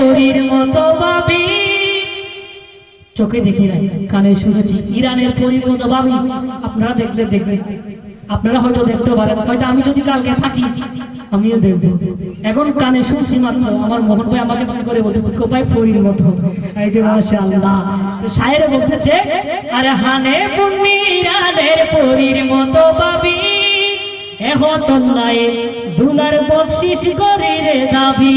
পরীর মতো ভাবি। চোখে দেখি নাই, কানে শুনেছি, ইরানের পরীর মতো ভাবি। আপনারা দেখলে দেখবেন। আপনারা হয়তো দেখতে পারেন, হয়তো আমি যদি কালকে থাকি, আমিও দেখব। এখন কানে শুনছি মাত্র, আমার মোহন ভাই আমাকে মনে করে বলতেছে কোপাই পরীর মতো। মাশাআল্লাহ। বলতেছে, আরে হানে পুন্নি ইরানের পরীর মতো ভাবি। এহতল্লায় দুলার বকশিস করে রে দাবি।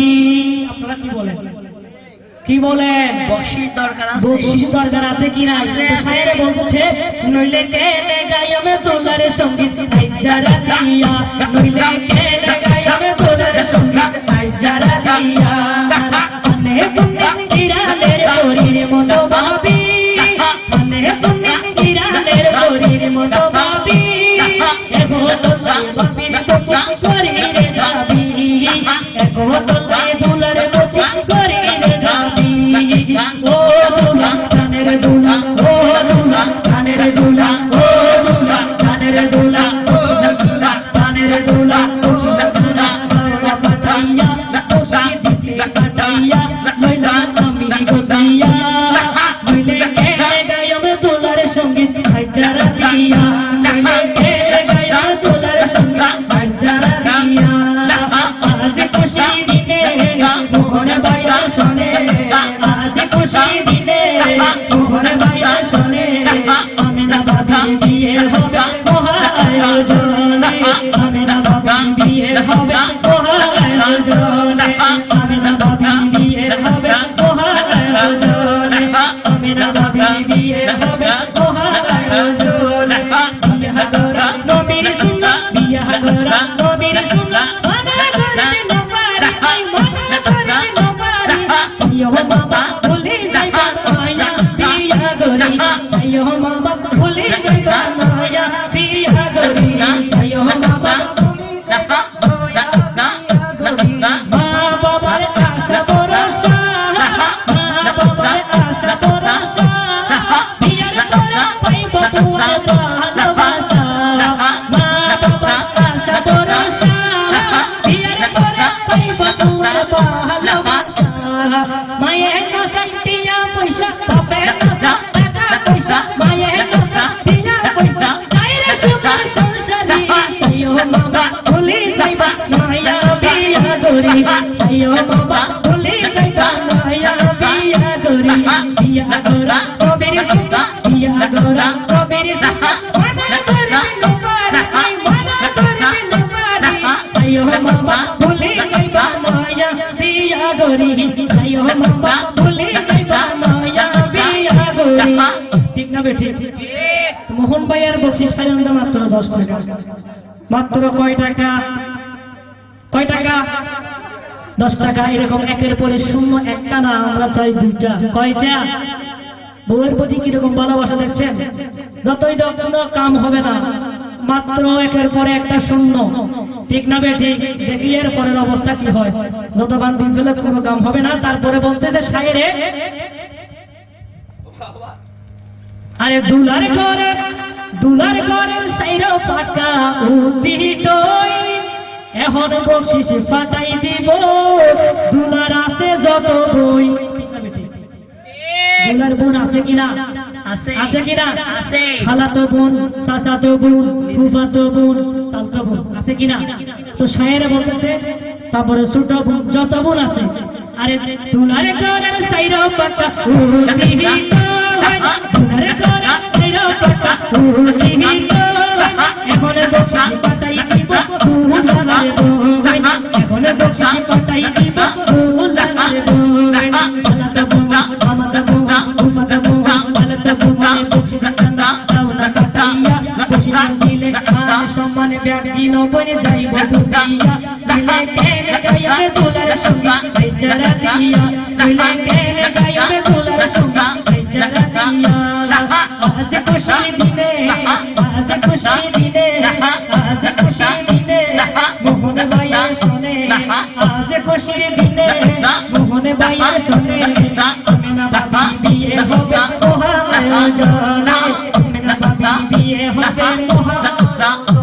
কি বলেন বসির দরকার আছে। বকশিস দরকার আছে কি নাই। বলছে নইলে কে গায়মে তোলারে সংগীত বাবি বিয়ে হবে মায়ের কাছে টিয়া পয়সা বাপের কাছে টাকা পয়সা মায়ের কাছে টিয়া পয়সা গায়ের সুখা সংসারী আইও বাবা ভুলে যাইবা মায়া বিয়া গরি আইও বাবা ভুলে যাইবা মায়া বিয়া গরি বিয়া গরা কবির বিয়া গরা কবির না মোহন ভাইয়ের বকশিস পাইলাম তো মাত্র দশ টাকা। মাত্র কয় টাকা? কয় টাকা? দশ টাকা, এরকম একের পরে শূন্য, একটা না, আমরা চাই দুইটা। কয়টা? বউয়ের প্রতি কীরকম ভালোবাসা দেখছেন? যতই যখন কাম হবে না। মাত্র একের পরে একটা শূন্য। ঠিক না বেঠি? দেখি এর পরের অবস্থা কি হয়। যত বান দিন কোনো কাম হবে না, তারপরে বলতেছে সাইরে আরে দুলার করে দুলার করে সাইরো পাকা উদিত এখন বকশিস ফাটাই দিব, দুলার আছে যত বই। দুলার বোন আছে কিনা? আছে। কিনা? আছে। খালাতো বোন চাচাতো বোন ফুফাতো বোন তালতো বোন আছে কিনা? তো সায়ের বলতেছে তারপরে ছোট বোন যত বোন আছে আরে তুলারে করার সাইরো পাকা উদিত তুলারে করার সাইরো পাকা উদিত ব্যাগি নবনে যাইব দুনিয়া দিলে কেনে গায়ে দুলার সঙ্গে বেচারা দিয়া দিলে কেনে গায়ে দুলার সঙ্গে বেচারা দিয়া আজ খুশি দিনে আজ খুশি দিনে আজ খুশি দিনে মোহন ভাইয়া শোনে আজ খুশি দিনে মোহন ভাইয়া শোনে আমিনা বাবা বিয়ে হবে মহাজনে আমিনা বাবা বিয়ে হবে মহাজনে